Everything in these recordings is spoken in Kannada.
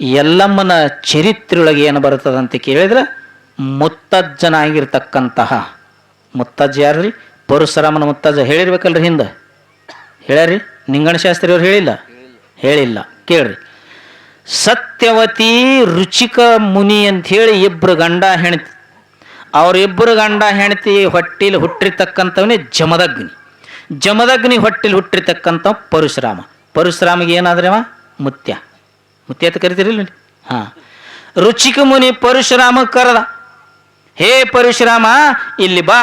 ಎಲ್ಲಮ್ಮನ ಚರಿತ್ರೆಯೊಳಗೆ ಏನು ಬರ್ತದಂತ ಕೇಳಿದ್ರೆ ಮುತ್ತಜ್ಜನಾಗಿರ್ತಕ್ಕಂತಹ ಮುತ್ತಜ್ಜ ಯಾರ್ರಿ? ಪರಶುರಾಮನ ಮುತ್ತಜ್ಜ ಹೇಳಿರ್ಬೇಕಲ್ರಿ ಹಿಂದೆ? ಹೇಳ್ಯಾರಿ ನಿಂಗಣ ಶಾಸ್ತ್ರಿ ಅವ್ರು ಹೇಳಿಲ್ಲ? ಹೇಳಿಲ್ಲ. ಕೇಳ್ರಿ. ಸತ್ಯವತಿ ರುಚಿಕ ಮುನಿ ಅಂತ ಹೇಳಿ ಇಬ್ರು ಗಂಡ ಹೆಣತಿ ಅವರಿಬ್ಬರು ಗಂಡ ಹೆಣತಿ ಹೊಟ್ಟಿಲಿ ಹುಟ್ಟಿರ್ತಕ್ಕಂಥವನೇ ಜಮದಗ್ನಿ. ಜಮದಗ್ನಿ ಹೊಟ್ಟಿಲಿ ಹುಟ್ಟಿರ್ತಕ್ಕಂಥ ಪರಶುರಾಮ. ಪರಶುರಾಮಿಗೆ ಏನಾದ್ರೆ ಅವ ಮುತ್ಯ. ಮುತ್ಯ ಅಂತ ಕರಿತೀರಿಲ್ಲ ಹಾಂ. ರುಚಿಕ ಮುನಿ ಪರಶುರಾಮ ಕರೆದ. ಹೇ ಪರಶುರಾಮ ಇಲ್ಲಿ ಬಾ.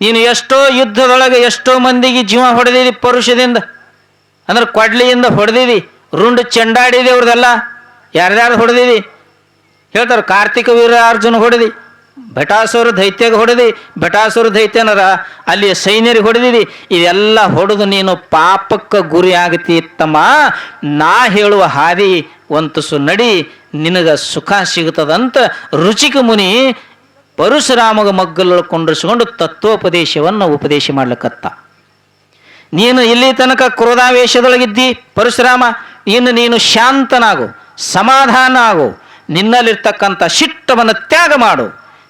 ನೀನು ಎಷ್ಟೋ ಯುದ್ಧದೊಳಗೆ ಎಷ್ಟೋ ಮಂದಿಗೆ ಜೀವ ಹೊಡೆದಿದಿ ಪರುಷದಿಂದ. ಅಂದ್ರೆ ಕೊಡ್ಲಿಯಿಂದ ಹೊಡೆದಿದಿ ರುಂಡು ಚೆಂಡಾಡಿದೆ ಅವ್ರದೆಲ್ಲ ಯಾರ್ಯಾರು ಹೊಡೆದಿದಿ? ಹೇಳ್ತಾರೆ ಕಾರ್ತಿಕ ವೀರ ಅರ್ಜುನ ಹೊಡೆದಿ. ಭಟಾಸುರ ದೈತ್ಯಗೆ ಹೊಡೆದಿ, ಭಟಾಸುರ ದೈತ್ಯನರ ಅಲ್ಲಿ ಸೈನ್ಯರಿಗೆ ಹೊಡೆದಿದಿ ಇದೆಲ್ಲ ಹೊಡೆದು ನೀನು ಪಾಪಕ್ಕೆ ಗುರಿ ಆಗತಿ ತಮ್ಮ. ನಾ ಹೇಳುವ ಹಾದಿ ಒಂತಸು ನಡಿ, ನಿನಗ ಸುಖ ಸಿಗುತ್ತದಂತ ರುಚಿಕ ಮುನಿ ಪರಶುರಾಮಗ ಮಗ್ಗಲ ಕೊಂಡಿಸಿಕೊಂಡು ತತ್ವೋಪದೇಶವನ್ನು ಉಪದೇಶ ಮಾಡ್ಲಿಕ್ಕತ್ತ ನೀನು ಇಲ್ಲಿ ತನಕ ಕ್ರೋಧಾವೇಶದೊಳಗಿದ್ದಿ ಪರಶುರಾಮ, ಇನ್ನು ನೀನು ಶಾಂತನಾಗು, ಸಮಾಧಾನ ಆಗು, ನಿನ್ನಲ್ಲಿರ್ತಕ್ಕಂಥ ಶಿಟ್ಟವನ್ನು ತ್ಯಾಗ ಮಾಡು.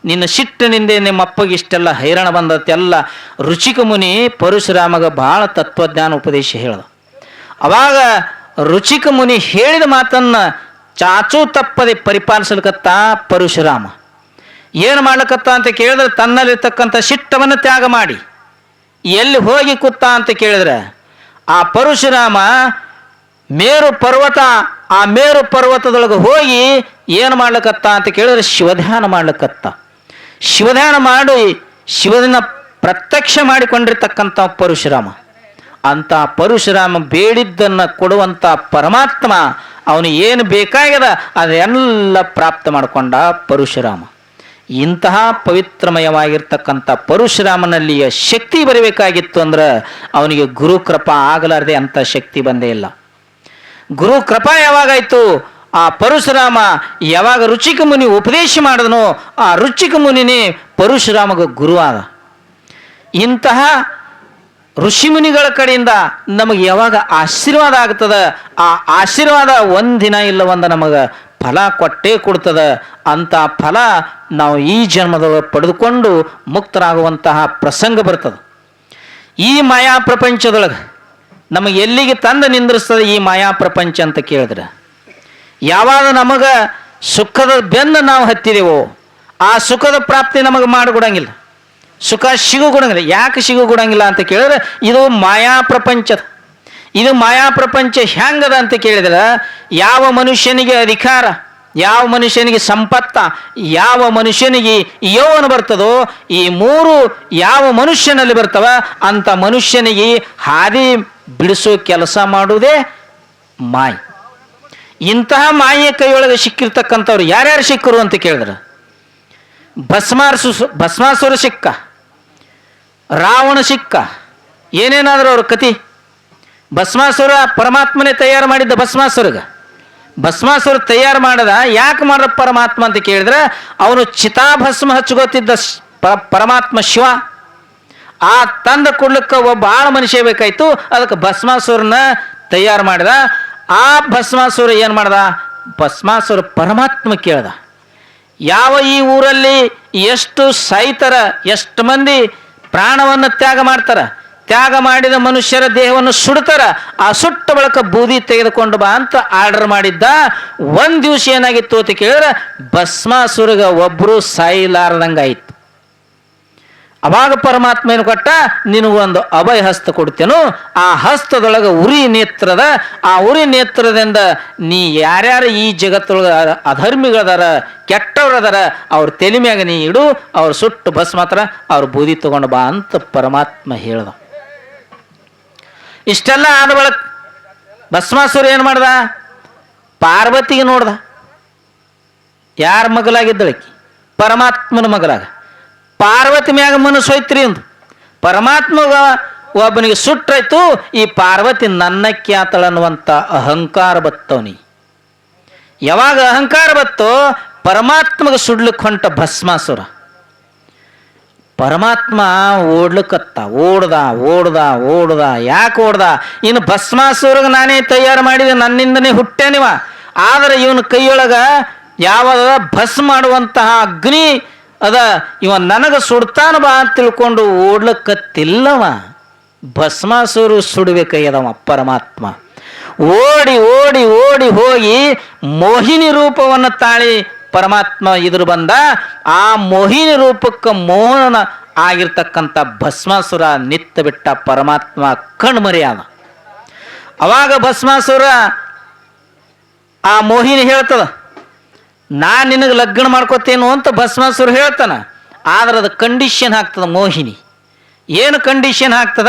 ನಿನ್ನ ಸಿಟ್ಟಿನಿಂದ ನಿಮ್ಮ ಅಪ್ಪಗೆ ಇಷ್ಟೆಲ್ಲ ಹೈರಾಣ ಬಂದತ್ತೆಲ್ಲ ರುಚಿಕ ಮುನಿ ಪರಶುರಾಮಗ ಭಾಳ ತತ್ವಜ್ಞಾನ ಉಪದೇಶ ಹೇಳ್ದ. ಅವಾಗ ರುಚಿಕ ಮುನಿ ಹೇಳಿದ ಮಾತನ್ನ ಚಾಚೂ ತಪ್ಪದೆ ಪರಿಪಾಲಿಸಲಿಕತ್ತ ಪರಶುರಾಮ. ಏನು ಮಾಡ್ಲಿಕತ್ತ ಅಂತ ಕೇಳಿದ್ರೆ ತನ್ನಲ್ಲಿರ್ತಕ್ಕಂಥ ಸಿಟ್ಟವನ್ನು ತ್ಯಾಗ ಮಾಡಿ. ಎಲ್ಲಿ ಹೋಗಿ ಕೂತ ಅಂತ ಕೇಳಿದ್ರೆ ಆ ಪರಶುರಾಮ ಮೇರು ಪರ್ವತ, ಆ ಮೇರು ಪರ್ವತದೊಳಗೆ ಹೋಗಿ ಏನು ಮಾಡ್ಲಿಕತ್ತ ಅಂತ ಕೇಳಿದ್ರೆ ಶಿವಧ್ಯಾನ ಮಾಡ್ಲಿಕತ್ತ. ಶಿವಧ್ಯಾನ ಮಾಡಿ ಶಿವನ ಪ್ರತ್ಯಕ್ಷ ಮಾಡಿಕೊಂಡಿರ್ತಕ್ಕಂಥ ಪರಶುರಾಮ. ಅಂತ ಪರಶುರಾಮ ಬೇಡಿದ್ದನ್ನು ಕೊಡುವಂಥ ಪರಮಾತ್ಮ ಅವನು ಏನು ಬೇಕಾಗ್ಯದ ಅದೆಲ್ಲ ಪ್ರಾಪ್ತ ಮಾಡಿಕೊಂಡ ಪರಶುರಾಮ. ಇಂತಹ ಪವಿತ್ರಮಯವಾಗಿರ್ತಕ್ಕಂಥ ಪರಶುರಾಮನಲ್ಲಿಯ ಶಕ್ತಿ ಬರಬೇಕಾಗಿತ್ತು ಅಂದ್ರೆ ಅವನಿಗೆ ಗುರು ಕೃಪಾ ಆಗಲಾರದೆ ಅಂಥ ಶಕ್ತಿ ಬಂದೇ ಇಲ್ಲ. ಗುರು ಕೃಪಾ ಯಾವಾಗಾಯ್ತು? ಆ ಪರಶುರಾಮ ಯಾವಾಗ ರುಚಿಕ ಮುನಿ ಉಪದೇಶ ಮಾಡಿದನೋ ಆ ರುಚಿಕ ಮುನಿನೇ ಪರಶುರಾಮಗ ಗುರುವಾದ. ಇಂತಹ ಋಷಿಮುನಿಗಳ ಕಡೆಯಿಂದ ನಮಗೆ ಯಾವಾಗ ಆಶೀರ್ವಾದ ಆಗ್ತದ, ಆ ಆಶೀರ್ವಾದ ಒಂದಿನ ಇಲ್ಲ ಒಂದು ನಮಗೆ ಫಲ ಕೊಟ್ಟೇ ಕೊಡ್ತದ, ಅಂತ ಫಲ ನಾವು ಈ ಜನ್ಮದೊಳಗೆ ಪಡೆದುಕೊಂಡು ಮುಕ್ತರಾಗುವಂತಹ ಪ್ರಸಂಗ ಬರ್ತದೆ. ಈ ಮಾಯಾ ಪ್ರಪಂಚದೊಳಗೆ ನಮಗೆ ಎಲ್ಲಿಗೆ ತಂದು ನಿಂದ್ರಿಸ್ತದೆ ಈ ಮಾಯಾ ಪ್ರಪಂಚ ಅಂತ ಕೇಳಿದ್ರೆ ಯಾವಾಗ ನಮಗೆ ಸುಖದ ಬೆನ್ನು ನಾವು ಹತ್ತಿದೆವೋ, ಆ ಸುಖದ ಪ್ರಾಪ್ತಿ ನಮಗೆ ಮಾಡಿಕೊಡಂಗಿಲ್ಲ. ಸುಖ ಸಿಗುಕೊಡಂಗಿಲ್ಲ. ಯಾಕೆ ಸಿಗುಕೊಡಂಗಿಲ್ಲ ಅಂತ ಕೇಳಿದ್ರೆ, ಇದು ಮಾಯಾ ಪ್ರಪಂಚದ. ಇದು ಮಾಯಾ ಪ್ರಪಂಚ ಹೆಂಗದ ಅಂತ ಕೇಳಿದ್ರೆ, ಯಾವ ಮನುಷ್ಯನಿಗೆ ಅಧಿಕಾರ, ಯಾವ ಮನುಷ್ಯನಿಗೆ ಸಂಪತ್ತ, ಯಾವ ಮನುಷ್ಯನಿಗೆ ಯೌವನ ಬರ್ತದೋ, ಈ ಮೂರು ಯಾವ ಮನುಷ್ಯನಲ್ಲಿ ಬರ್ತವ, ಅಂತ ಮನುಷ್ಯನಿಗೆ ಹಾದಿ ಬಿಡಿಸೋ ಕೆಲಸ ಮಾಡುವುದೇ ಮಾಯ್. ಇಂತಹ ಮಾಯ ಕೈಯೊಳಗೆ ಸಿಕ್ಕಿರ್ತಕ್ಕಂಥವ್ರು ಯಾರ್ಯಾರು ಸಿಕ್ಕರು ಅಂತ ಕೇಳಿದ್ರೆ, ಭಸ್ಮಾರ್ಸು ಭಸ್ಮಾಸುರ ಸಿಕ್ಕ, ರಾವಣ ಸಿಕ್ಕ, ಏನೇನಾದರೂ ಅವ್ರ ಕತಿ. ಭಸ್ಮಾಸುರ ಪರಮಾತ್ಮನೇ ತಯಾರು ಮಾಡಿದ್ದ ಭಸ್ಮಾಸುರಗ. ಭಸ್ಮಾಸುರ ತಯಾರು ಮಾಡದ ಯಾಕೆ ಮಾಡ ಪರಮಾತ್ಮ ಅಂತ ಕೇಳಿದ್ರೆ, ಅವನು ಚಿತಾಭಸ್ಮ ಹಚ್ಕೋತಿದ್ದ ಪರಮಾತ್ಮ ಶಿವ. ಆ ತಂದ ಕೊಡ್ಲಿಕ್ಕೆ ಒಬ್ಬ ಆಳ ಮನುಷ್ಯ ಬೇಕಾಯ್ತು, ಅದಕ್ಕೆ ಭಸ್ಮಾಸುರನ ತಯಾರು ಮಾಡಿದ. ಆ ಭಸ್ಮಾಸುರ ಏನು ಮಾಡ್ದ? ಭಸ್ಮಾಸುರ ಪರಮಾತ್ಮ ಕೇಳ್ದ. ಯಾವ ಈ ಊರಲ್ಲಿ ಎಷ್ಟು ಸೈತರ, ಎಷ್ಟು ಮಂದಿ ಪ್ರಾಣವನ್ನು ತ್ಯಾಗ ಮಾಡ್ತಾರ? ತ್ಯಾಗ ಮಾಡಿದ ಮನುಷ್ಯರ ದೇಹವನ್ನು ಸುಡ್ತಾರ? ಆ ಸುಟ್ಟ ಬಳಕ ಬೂದಿ ತೆಗೆದುಕೊಂಡು ಬಾ ಅಂತ ಆರ್ಡರ್ ಮಾಡಿದ್ದ. ಒಂದು ದಿವಸ ಏನಾಗಿತ್ತು ಅಂತ ಕೇಳಿದ್ರೆ, ಭಸ್ಮಾಸುರಗ ಒಬ್ಬರು ಸಾಯಿಲಾರ್ದಂಗಾಯ್ತು. ಅವಾಗ ಪರಮಾತ್ಮ ಏನು ಕೊಟ್ಟ ನಿನಗೊಂದು ಅಭಯ ಹಸ್ತ ಕೊಡ್ತೇನು. ಆ ಹಸ್ತದೊಳಗೆ ಉರಿ ನೇತ್ರದ, ಆ ಉರಿ ನೇತ್ರದಿಂದ ನೀ ಯಾರ್ಯಾರು ಈ ಜಗತ್ತೊಳಗೆ ಅಧರ್ಮಿಗಳದಾರ, ಕೆಟ್ಟವ್ರದಾರ, ಅವ್ರ ತಲೆ ಮ್ಯಾಗ ನೀ ಇಡು, ಅವ್ರ ಸುಟ್ಟು ಬಸ್ ಮಾತ್ರ ಅವ್ರ ಬೂದಿ ತಗೊಂಡು ಬಾ ಅಂತ ಪರಮಾತ್ಮ ಹೇಳ್ದ. ಇಷ್ಟೆಲ್ಲ ಆದ ಬಳಕ ಭಸ್ಮಾಸುರ ಏನು ಮಾಡ್ದ? ಪಾರ್ವತಿಗೆ ನೋಡ್ದ. ಯಾರ ಮಗಲಾಗಿದ್ದಳಕಿ ಪರಮಾತ್ಮನ ಮಗಲಾಗ ಪಾರ್ವತಿ ಮ್ಯಾಗ ಮನಸ್ಸು ಹೋಯ್ತ್ರಿ ಅಂದು. ಪರಮಾತ್ಮಗ ಒಬ್ಬನಿಗೆ ಸುಟ್ಟಾಯ್ತು ಈ ಪಾರ್ವತಿ ನನ್ನ ಖ್ಯಾತಳನ್ನುವಂಥ ಅಹಂಕಾರ ಬತ್ತವನಿ ಯಾವಾಗ ಅಹಂಕಾರ ಬತ್ತೋ, ಪರಮಾತ್ಮಗೆ ಸುಡ್ಲಿಕ್ಕೆ ಹೊಂಟ ಭಸ್ಮಾಸುರ. ಪರಮಾತ್ಮ ಓಡ್ಲಿಕ್ಕತ್ತ ಓಡ್ದ ಓಡ್ದ ಓಡ್ದ, ಯಾಕೆ ಓಡ್ದ? ಇನ್ನು ಭಸ್ಮಾಸುರಗೆ ನಾನೇ ತಯಾರು ಮಾಡಿದೆ, ನನ್ನಿಂದನೇ ಹುಟ್ಟೇನಿವ ಆದರೆ ಇವನ ಕೈಯೊಳಗ ಯಾವ ಭಸ್ಮ ಮಾಡುವಂತಹ ಅಗ್ನಿ ಅದ, ಇವ ನನಗೆ ಸುಡ್ತಾನ ಬಾ ಅಂತ ತಿಳ್ಕೊಂಡು ಓಡ್ಲಕ್ಕತ್ತಿಲ್ಲವ ಭಸ್ಮಾಸುರು ಸುಡಬೇಕಯ್ಯದವ ಪರಮಾತ್ಮ. ಓಡಿ ಓಡಿ ಓಡಿ ಹೋಗಿ ಮೋಹಿನಿ ರೂಪವನ್ನು ತಾಳಿ ಪರಮಾತ್ಮ ಇದ್ರ ಬಂದ, ಆ ಮೋಹಿನಿ ರೂಪಕ್ಕೆ ಮೋಹನ ಆಗಿರ್ತಕ್ಕಂಥ ಭಸ್ಮಾಸುರ ನಿತ್ತ ಬಿಟ್ಟ ಪರಮಾತ್ಮ ಕಣ್ಮರೆಯಾದ ಅವಾಗ ಭಸ್ಮಾಸುರ ಆ ಮೋಹಿನಿ ಹೇಳ್ತದ ನಾ ನಿನಗೆ ಲಗ್ನ ಮಾಡ್ಕೋತೇನು ಅಂತ ಭಸ್ಮಾಸುರ ಹೇಳ್ತಾನ. ಆದ್ರೆ ಅದು ಕಂಡೀಷನ್ ಹಾಕ್ತದ ಮೋಹಿನಿ. ಏನು ಕಂಡೀಷನ್ ಹಾಕ್ತದ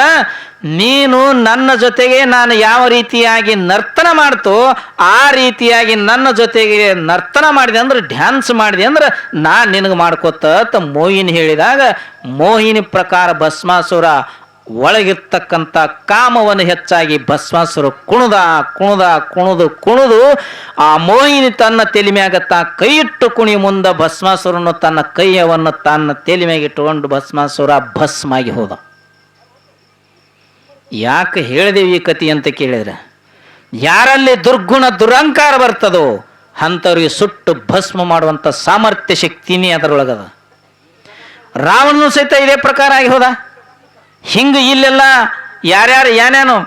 ನೀನು ನನ್ನ ಜೊತೆಗೆ ನಾನು ಯಾವ ರೀತಿಯಾಗಿ ನರ್ತನ ಮಾಡ್ತೋ, ಆ ರೀತಿಯಾಗಿ ನನ್ನ ಜೊತೆಗೆ ನರ್ತನ ಮಾಡಿದೆ ಅಂದ್ರೆ ಡ್ಯಾನ್ಸ್ ಮಾಡಿದೆ ಅಂದ್ರೆ ನಾನು ನಿನಗೆ ಮಾಡ್ಕೋತ ಅಂತ ಮೋಹಿನಿ ಹೇಳಿದಾಗ, ಮೋಹಿನಿ ಪ್ರಕಾರ ಭಸ್ಮಾಸುರ ಒಳಗಿರ್ತಕ್ಕಂಥ ಕಾಮವನ್ನು ಹೆಚ್ಚಾಗಿ ಭಸ್ಮಾಸುರು ಕುಣದ ಕುಣದ, ಕುಣದು ಕುಣದು. ಆ ಮೋಹಿನಿ ತನ್ನ ತೆಲಿಮೆಯಾಗತ್ತಾ ಕೈಯಿಟ್ಟು ಕೈ ಇಟ್ಟು ಕುಣಿ ಮುಂದೆ ಭಸ್ಮಾಸುರನು ತನ್ನ ಕೈಯವನ್ನು ತನ್ನ ತಲೆ ಇಟ್ಟುಕೊಂಡು ಭಸ್ಮಾಸುರ ಭಸ್ಮಾಗಿ ಹೋದ. ಯಾಕೆ ಹೇಳಿದೆವು ಈ ಕತಿ ಅಂತ ಕೇಳಿದ್ರೆ, ಯಾರಲ್ಲಿ ದುರ್ಗುಣ ದುರಂಕಾರ ಬರ್ತದೋ ಅಂಥವ್ರಿಗೆ ಸುಟ್ಟು ಭಸ್ಮ ಮಾಡುವಂಥ ಸಾಮರ್ಥ್ಯ ಶಕ್ತಿನೇ ಅದರೊಳಗದ. ರಾವಣನು ಸಹಿತ ಇದೇ ಪ್ರಕಾರ ಆಗಿ ಹೋದ. ಹಿಂಗೆ ಇಲ್ಲೆಲ್ಲ ಯಾರ್ಯಾರು ಏನೇನು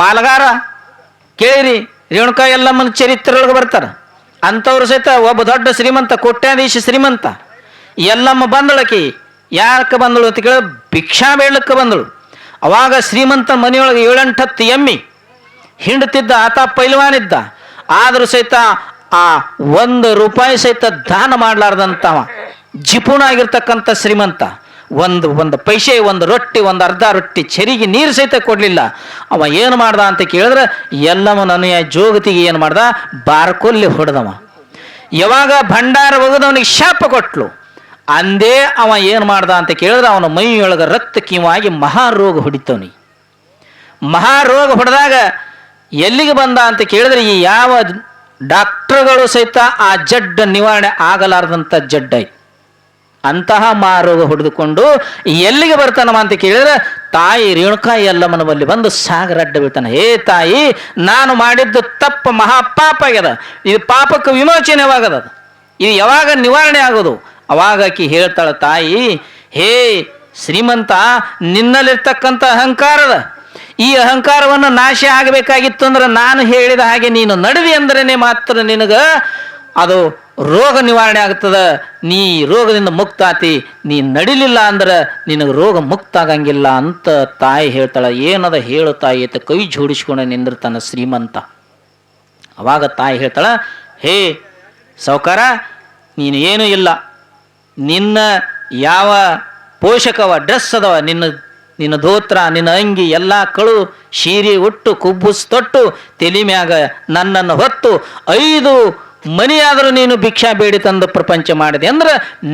ಮಾಲಗಾರ? ಕೇಳಿರಿ, ರೇಣುಕಾ ಎಲ್ಲಮ್ಮನ ಚರಿತ್ರೆಯೊಳಗೆ ಬರ್ತಾರೆ. ಅಂಥವ್ರು ಸಹಿತ ಒಬ್ಬ ದೊಡ್ಡ ಶ್ರೀಮಂತ, ಕೋಟ್ಯಾಧೀಶ ಶ್ರೀಮಂತ. ಎಲ್ಲಮ್ಮ ಬಂದಳಕಿ ಯಾರಕ್ಕೆ ಬಂದಳು ಅಂತ ಕೇಳಿ ಭಿಕ್ಷಾ ಬೇಡಕ್ಕೆ ಬಂದಳು. ಅವಾಗ ಶ್ರೀಮಂತ ಮನೆಯೊಳಗೆ ಏಳೆಂಟು ಎಮ್ಮಿ ಹಿಂಡ್ತಿದ್ದ, ಆತ ಪೈಲ್ವಾನಿದ್ದ. ಆದರೂ ಸಹಿತ ಆ ಒಂದು ರೂಪಾಯಿ ಸಹಿತ ದಾನ ಮಾಡಲಾರ್ದಂತವ ಜಿಪುಣ ಆಗಿರ್ತಕ್ಕಂಥ ಶ್ರೀಮಂತ. ಒಂದು ಒಂದು ಪೈಸೆ, ಒಂದು ರೊಟ್ಟಿ, ಒಂದು ಅರ್ಧ ರೊಟ್ಟಿ ಚೆರಿಗೆ ನೀರು ಸಹಿತ ಕೊಡಲಿಲ್ಲ. ಅವ ಏನು ಮಾಡ್ದ ಅಂತ ಕೇಳಿದ್ರೆ, ಎಲ್ಲವ ನನಯ ಜೋಗತಿಗೆ ಏನು ಮಾಡ್ದ? ಬಾರ್ಕೊಲ್ಲಿ ಹೊಡೆದವ. ಯಾವಾಗ ಭಂಡಾರ ಹೋಗದವನಿಗೆ ಶಾಪ ಕೊಟ್ಲು, ಅಂದೇ ಅವ ಏನು ಮಾಡ್ದ ಅಂತ ಕೇಳಿದ್ರೆ, ಅವನ ಮೈಯೊಳಗೆ ರಕ್ತ ಕಿವಾಗಿ ಮಹಾರೋಗ ಹೊಡಿತವನಿ. ಮಹಾರೋಗ ಹೊಡೆದಾಗ ಎಲ್ಲಿಗೆ ಬಂದ ಅಂತ ಕೇಳಿದ್ರೆ, ಈ ಯಾವ ಡಾಕ್ಟರ್ಗಳು ಸಹಿತ ಆ ಜಡ್ಡ ನಿವಾರಣೆ ಆಗಲಾರದಂಥ ಜಡ್ಡಾಯ್ತು ಅಂತಹ ಮಾರೋಗ ಹೊಡೆದುಕೊಂಡು ಎಲ್ಲಿಗೆ ಬರ್ತಾನವ ಅಂತ ಕೇಳಿದ್ರೆ, ತಾಯಿ ರೇಣುಕಾ ಎಲ್ಲಮ್ಮನ ಬಲ್ಲಿ ಬಂದು ಸಾಗರ ಅಡ್ಡ ಬೀಳ್ತಾನೆ. ಹೇ ತಾಯಿ, ನಾನು ಮಾಡಿದ್ದು ತಪ್ಪು ಮಹಾಪಾಪ ಆಗ್ಯದ. ಇದು ಪಾಪಕ್ಕೆ ವಿಮೋಚನೆವಾಗದ ಇದು ಯಾವಾಗ ನಿವಾರಣೆ ಆಗೋದು? ಅವಾಗ ಆಕಿ ಹೇಳ್ತಾಳ, ತಾಯಿ, ಹೇ ಶ್ರೀಮಂತ, ನಿನ್ನಲ್ಲಿರ್ತಕ್ಕಂಥ ಅಹಂಕಾರದ, ಈ ಅಹಂಕಾರವನ್ನು ನಾಶ ಆಗಬೇಕಾಗಿತ್ತು ಅಂದ್ರೆ ನಾನು ಹೇಳಿದ ಹಾಗೆ ನೀನು ನಡುವೆ ಅಂದ್ರೇನೆ ಮಾತ್ರ ನಿನಗ ಅದು ರೋಗ ನಿವಾರಣೆ ಆಗ್ತದ. ನೀ ರೋಗದಿಂದ ಮುಕ್ತ ಆತಿ ನೀ ನಡಿಲಿಲ್ಲ ಅಂದ್ರೆ ನಿನಗೆ ರೋಗ ಮುಕ್ತ ಆಗಂಗಿಲ್ಲ ಅಂತ ತಾಯಿ ಹೇಳ್ತಾಳ. ಏನದ ಹೇಳು ತಾಯಿ ಅಂತ ಕೈ ಜೋಡಿಸ್ಕೊಂಡು ನಿಂದಿರ್ತಾನ ಶ್ರೀಮಂತ. ಅವಾಗ ತಾಯಿ ಹೇಳ್ತಾಳ, ಹೇ ಸೌಕಾರ ನೀನು ಏನೂ ಇಲ್ಲ. ನಿನ್ನ ಯಾವ ಪೋಷಕವ, ಡ್ರೆಸ್ ಅದವ, ನಿನ್ನ ನಿನ್ನ ಧೋತ್ರ, ನಿನ್ನ ಅಂಗಿ, ಎಲ್ಲ ಕಳು ಶೀರಿ ಉಟ್ಟು, ಕುಬ್ಬುಸ್ ತೊಟ್ಟು, ತಲೆ ಮ್ಯಾಗ ನನ್ನನ್ನು ಹೊತ್ತು ಐದು ಮನೆಯಾದರೂ ನೀನು ಭಿಕ್ಷಾ ಬೇಡಿ ತಂದು ಪ್ರಪಂಚ ಮಾಡಿದೆ ಅಂದ್ರೆ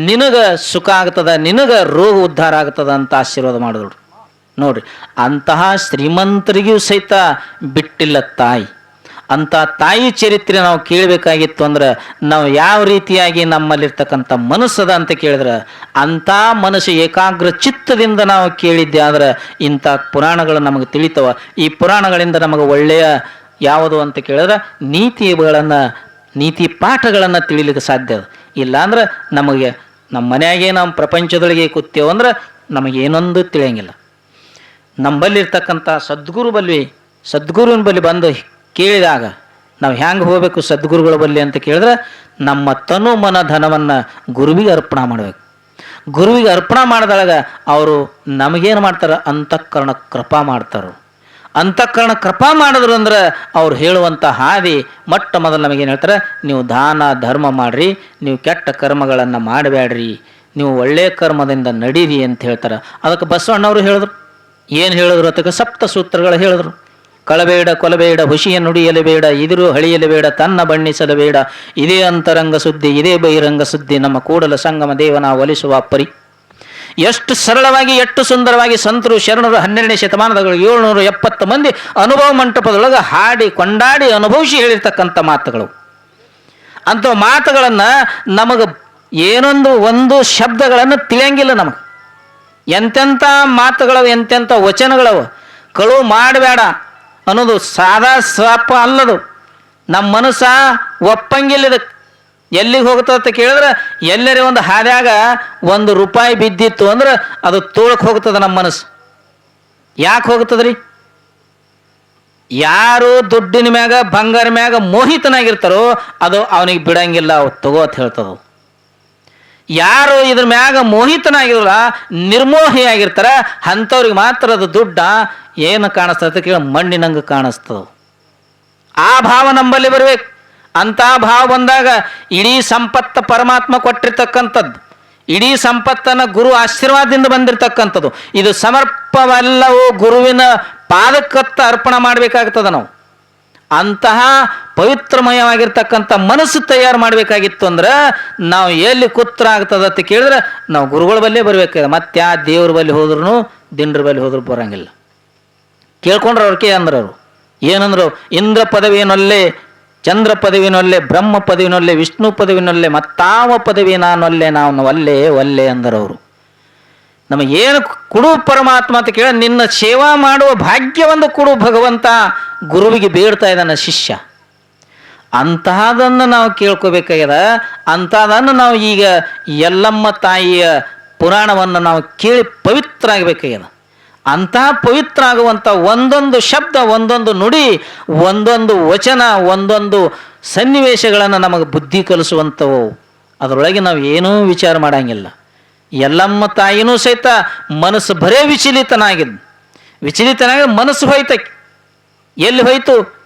ನಿನಗ ಸುಖ ಆಗ್ತದ, ನಿನಗ ರೋಗ ಉದ್ಧಾರ ಆಗ್ತದ ಅಂತ ಆಶೀರ್ವಾದ ಮಾಡಿದ್ರು ನೋಡ್ರಿ, ಅಂತಹ ಶ್ರೀಮಂತರಿಗೂ ಸಹಿತ ಬಿಟ್ಟಿಲ್ಲ ತಾಯಿ. ಅಂತ ತಾಯಿ ಚರಿತ್ರೆ ನಾವು ಕೇಳಬೇಕಾಗಿತ್ತು ಅಂದ್ರೆ ನಾವು ಯಾವ ರೀತಿಯಾಗಿ ನಮ್ಮಲ್ಲಿರ್ತಕ್ಕಂಥ ಮನಸ್ಸದ ಅಂತ ಕೇಳಿದ್ರೆ, ಅಂಥ ಮನಸ್ಸು ಏಕಾಗ್ರ ಚಿತ್ತದಿಂದ ನಾವು ಕೇಳಿದ್ದೆ ಆದ್ರೆ ಇಂಥ ಪುರಾಣಗಳು ನಮಗೆ ತಿಳಿತವ. ಈ ಪುರಾಣಗಳಿಂದ ನಮಗೆ ಒಳ್ಳೆಯ ಯಾವುದು ಅಂತ ಕೇಳಿದ್ರೆ ನೀತಿಗಳನ್ನು ನೀತಿ ಪಾಠಗಳನ್ನು ತಿಳಿಲಿಕ್ಕೆ ಸಾಧ್ಯ. ಅದ ಇಲ್ಲಾಂದ್ರೆ ನಮಗೆ ನಮ್ಮ ಮನೆಯಾಗೆ ನಮ್ಮ ಪ್ರಪಂಚದೊಳಗೆ ಕೂತೇವಂದ್ರೆ ನಮಗೆ ಏನೊಂದು ತಿಳಿಯಂಗಿಲ್ಲ. ನಮ್ಮಲ್ಲಿರ್ತಕ್ಕಂಥ ಸದ್ಗುರು ಬಲ್ವಿ ಸದ್ಗುರುವಿನ ಬಳಿ ಬಂದು ಕೇಳಿದಾಗ ನಾವು ಹ್ಯಾಂಗೆ ಹೋಗಬೇಕು ಸದ್ಗುರುಗಳ ಬಲ್ಲಿ ಅಂತ ಕೇಳಿದ್ರೆ ನಮ್ಮ ತನು ಮನ ಧನವನ್ನು ಗುರುವಿಗೆ ಅರ್ಪಣ ಮಾಡಬೇಕು. ಗುರುವಿಗೆ ಅರ್ಪಣ ಮಾಡಿದಾಗ ಅವರು ನಮಗೇನು ಮಾಡ್ತಾರೆ? ಅಂತಃಕರಣ ಕೃಪಾ ಮಾಡ್ತಾರೆ. ಅಂತಃಕರಣ ಕೃಪಾ ಮಾಡಿದ್ರು ಅಂದ್ರೆ ಅವ್ರು ಹೇಳುವಂಥ ಹಾದಿ ಮೊಟ್ಟ ಮೊದಲು ನಮಗೇನು ಹೇಳ್ತಾರೆ? ನೀವು ದಾನ ಧರ್ಮ ಮಾಡಿರಿ, ನೀವು ಕೆಟ್ಟ ಕರ್ಮಗಳನ್ನು ಮಾಡಬೇಡ್ರಿ ನೀವು ಒಳ್ಳೆಯ ಕರ್ಮದಿಂದ ನಡೀರಿ ಅಂತ ಹೇಳ್ತಾರೆ. ಅದಕ್ಕೆ ಬಸವಣ್ಣವರು ಹೇಳಿದ್ರು. ಏನು ಹೇಳಿದ್ರು? ಅದಕ್ಕೆ ಸಪ್ತ ಸೂತ್ರಗಳು ಹೇಳಿದ್ರು. ಕಳಬೇಡ, ಕೊಲಬೇಡ ಹುಷಿಯ ನುಡಿಯಲೇಬೇಡ ಇದಿರು ಹಳಿಯಲೇಬೇಡ ತನ್ನ ಬಣ್ಣಿಸಲು ಬೇಡ. ಇದೇ ಅಂತರಂಗ ಸುದ್ದಿ, ಇದೇ ಬಹಿರಂಗ ಸುದ್ದಿ, ನಮ್ಮ ಕೂಡಲ ಸಂಗಮ ದೇವನ ಒಲಿಸುವ ಪರಿ. ಎಷ್ಟು ಸರಳವಾಗಿ, ಎಷ್ಟು ಸುಂದರವಾಗಿ ಸಂತರು ಶರಣರು ಹನ್ನೆರಡನೇ ಶತಮಾನದ ಏಳ್ನೂರ ಎಪ್ಪತ್ತು ಮಂದಿ ಅನುಭವ ಮಂಟಪದೊಳಗೆ ಹಾಡಿ ಕೊಂಡಾಡಿ ಅನುಭವಿಸಿ ಹೇಳಿರ್ತಕ್ಕಂಥ ಮಾತುಗಳು. ಅಂಥ ಮಾತುಗಳನ್ನು ನಮಗೆ ಏನೊಂದು ಒಂದು ಶಬ್ದಗಳನ್ನು ತಿಳಿಯಂಗಿಲ್ಲ ನಮಗೆ. ಎಂತೆಂಥ ಮಾತುಗಳವು, ಎಂತೆಂಥ ವಚನಗಳವು, ಕಳು ಮಾಡಬೇಡ ಅನ್ನೋದು ಸಾದಾ ಸಾಪ ಅಲ್ಲದು. ನಮ್ಮ ಮನಸ್ಸ ಒಪ್ಪಂಗಿಲ್ಲ ಇದಕ್ಕೆ ಎಲ್ಲಿಗೆ ಅಂತ ಕೇಳಿದ್ರೆ, ಎಲ್ಲರೇ ಒಂದು ಹಾದ್ಯಾಗ ಒಂದು ರೂಪಾಯಿ ಬಿದ್ದಿತ್ತು ಅಂದ್ರೆ ಅದು ತೋಳಕ್ಕೆ ಹೋಗ್ತದೆ ನಮ್ಮ ಮನಸ್ಸು. ಯಾಕೆ ಹೋಗ್ತದ್ರಿ ಯಾರು ದುಡ್ಡಿನ ಮ್ಯಾಗ, ಬಂಗಾರ ಮ್ಯಾಗ ಮೋಹಿತನಾಗಿರ್ತಾರೋ ಅದು ಅವನಿಗೆ ಬಿಡಂಗಿಲ್ಲ ತಗೋ ಅಂತ ಹೇಳ್ತದ ಯಾರು ಇದ್ರ ಮ್ಯಾಗ ಮೋಹಿತನಾಗಿರಲ್ಲ ನಿರ್ಮೋಹಿಯಾಗಿರ್ತಾರ ಅಂಥವ್ರಿಗೆ ಮಾತ್ರ ಅದು ದುಡ್ಡ ಏನು ಕಾಣಿಸ್ತದೆ ಕೇಳಿ ಮಣ್ಣಿನಂಗೆ ಕಾಣಿಸ್ತದ ಆ ಭಾವ ನಂಬಲ್ಲಿ ಬರ್ಬೇಕು. ಅಂತ ಭಾವ ಬಂದಾಗ ಇಡೀ ಸಂಪತ್ತ ಪರಮಾತ್ಮ ಕೊಟ್ಟಿರ್ತಕ್ಕಂಥದ್ದು. ಇಡೀ ಸಂಪತ್ತನ ಗುರು ಆಶೀರ್ವಾದದಿಂದ ಬಂದಿರತಕ್ಕಂಥದ್ದು. ಇದು ಸಮರ್ಪವೆಲ್ಲವೂ ಗುರುವಿನ ಪಾದಕ್ಕತ್ತ ಅರ್ಪಣ ಮಾಡಬೇಕಾಗ್ತದ ನಾವು. ಅಂತಹ ಪವಿತ್ರಮಯವಾಗಿರ್ತಕ್ಕಂಥ ಮನಸ್ಸು ತಯಾರು ಮಾಡಬೇಕಾಗಿತ್ತು ಅಂದ್ರೆ ನಾವು ಎಲ್ಲಿ ಕುತ್ರ ಆಗ್ತದ ಅಂತ ಕೇಳಿದ್ರೆ ನಾವು ಗುರುಗಳ ಬಲ್ಲೇ ಬರಬೇಕಾಗಿದೆ ಮತ್ತೆ ಆ ದೇವ್ರ ಬಲ್ಲಿ ಹೋದ್ರೂ ದಿಂಡ್ರ ಬಲ್ಲಿ ಹೋದ್ರೂ ಬರೋಂಗಿಲ್ಲ. ಕೇಳ್ಕೊಂಡ್ರೆ ಅವ್ರಿಗೆ ಅಂದ್ರೆ ಅವರು ಏನಂದ್ರು ಇಂದ್ರ ಪದವಿನೊಲ್ಲೆ ಚಂದ್ರ ಪದವಿನಲ್ಲೇ, ಬ್ರಹ್ಮ ಪದವಿನಲ್ಲೇ, ವಿಷ್ಣು ಪದವಿನಲ್ಲೇ, ಮತ್ತಾವ ಪದವಿ ನಾನೊಲ್ಲೆ ನಾವು ಒಲ್ಲೆ ಒಲ್ಲೆ ಅಂದರವರು ನಮಗೇನು ಕೊಡು ಪರಮಾತ್ಮ ಅಂತ ಕೇಳಿ ನಿನ್ನ ಸೇವಾ ಮಾಡುವ ಭಾಗ್ಯವೊಂದು ಕೊಡು ಭಗವಂತ, ಗುರುವಿಗೆ ಬೇಡ್ತಾ ಇದ್ದಾನೆ ಶಿಷ್ಯ. ಅಂತಹದನ್ನು ನಾವು ಕೇಳ್ಕೋಬೇಕಾಗ್ಯದ, ಅಂತಹದನ್ನು ನಾವು ಈಗ ಎಲ್ಲಮ್ಮ ತಾಯಿಯ ಪುರಾಣವನ್ನು ನಾವು ಕೇಳಿ ಪವಿತ್ರ ಆಗಬೇಕಾಗ್ಯದ ಅಂತಹ ಪವಿತ್ರ ಆಗುವಂಥ ಒಂದೊಂದು ಶಬ್ದ, ಒಂದೊಂದು ನುಡಿ, ಒಂದೊಂದು ವಚನ, ಒಂದೊಂದು ಸನ್ನಿವೇಶಗಳನ್ನು ನಮಗೆ ಬುದ್ಧಿ ಕಲಿಸುವಂಥವು ಅದರೊಳಗೆ ನಾವು ಏನೂ ವಿಚಾರ ಮಾಡಂಗಿಲ್ಲ. ಎಲ್ಲಮ್ಮ ತಾಯಿನೂ ಸಹಿತ ಮನಸ್ಸು ಬರೇ ವಿಚಲಿತನಾಗಿದ್ದು. ವಿಚಲಿತನಾಗಿ ಮನಸ್ಸು ಹೋಯ್ತಕ್ಕೆ ಎಲ್ಲಿ ಹೋಯ್ತು?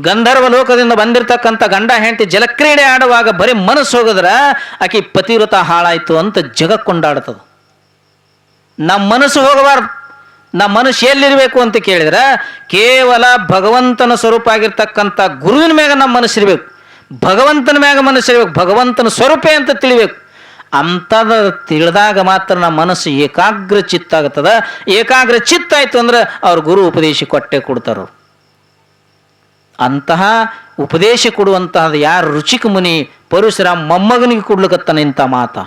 ಗಂಧರ್ವ ಲೋಕದಿಂದ ಬಂದಿರತಕ್ಕಂಥ ಗಂಡ, ಹೆಂಡತಿ ಜಲಕ್ರೀಡೆ ಆಡುವಾಗ ಬರೀ ಮನಸ್ಸು ಹೋಗಿದ್ರೆ ಆಕೆ ಪತಿವ್ರತ ಹಾಳಾಯ್ತು ಅಂತ ಜಗ ನಮ್ಮ ಮನಸ್ಸು ಹೋಗಬಾರ್ದು. ನಮ್ಮ ಮನಸ್ಸು ಎಲ್ಲಿರಬೇಕು ಅಂತ ಕೇಳಿದ್ರೆ ಕೇವಲ ಭಗವಂತನ ಸ್ವರೂಪ ಆಗಿರ್ತಕ್ಕಂಥ ಗುರುವಿನ ಮ್ಯಾಗ ನಮ್ಮ ಮನಸ್ಸಿರ್ಬೇಕು. ಭಗವಂತನ ಮ್ಯಾಗ ಮನಸ್ಸಿರ್ಬೇಕು. ಭಗವಂತನ ಸ್ವರೂಪೇ ಅಂತ ತಿಳಿಬೇಕು. ಅಂಥದ ತಿಳಿದಾಗ ಮಾತ್ರ ನಮ್ಮ ಮನಸ್ಸು ಏಕಾಗ್ರ ಚಿತ್ತ ಆಗ್ತದ. ಏಕಾಗ್ರ ಚಿತ್ತ ಆಯ್ತು ಅಂದ್ರೆ ಅವ್ರ ಗುರು ಉಪದೇಶ ಕೊಟ್ಟೆ ಕೊಡ್ತಾರ. ಅಂತಹ ಉಪದೇಶ ಕೊಡುವಂತಹದ್ದು ಯಾರು ರುಚಿಕ ಮುನಿ ಪರಶುರಾಮ್ ಮೊಮ್ಮಗನಿಗೆ ಕೊಡ್ಲಿಕತ್ತಾನ ಇಂಥ ಮಾತ.